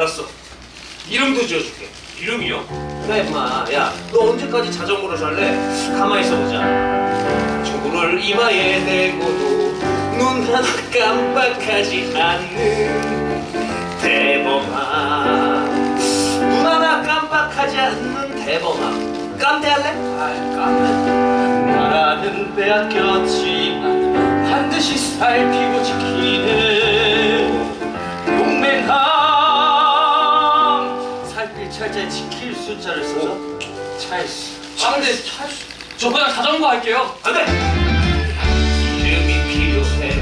알았어. 이름도 지어줄게. 이름이요? 그래 임마. 야, 너 언제까지 자전거로 살래? 가만히 있어보자. 친구를 이마에 대고도 눈 하나 깜빡하지 않는 대범아. 눈 하나 깜빡하지 않는 대범아. 깜대할래? 아, 깜짝 나라는 빼앗겼지만 반드시 살피고 지키는 철자에 지킬 숫자를 써서 찰수 아 근데 저 그냥 자전거 할게요. 안 돼! 이름이 필요해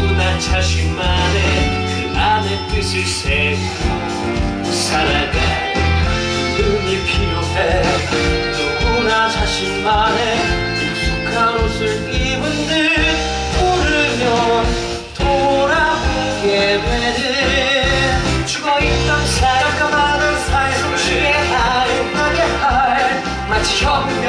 누구나 자신만의 그 안의 뜻을 세우 唱。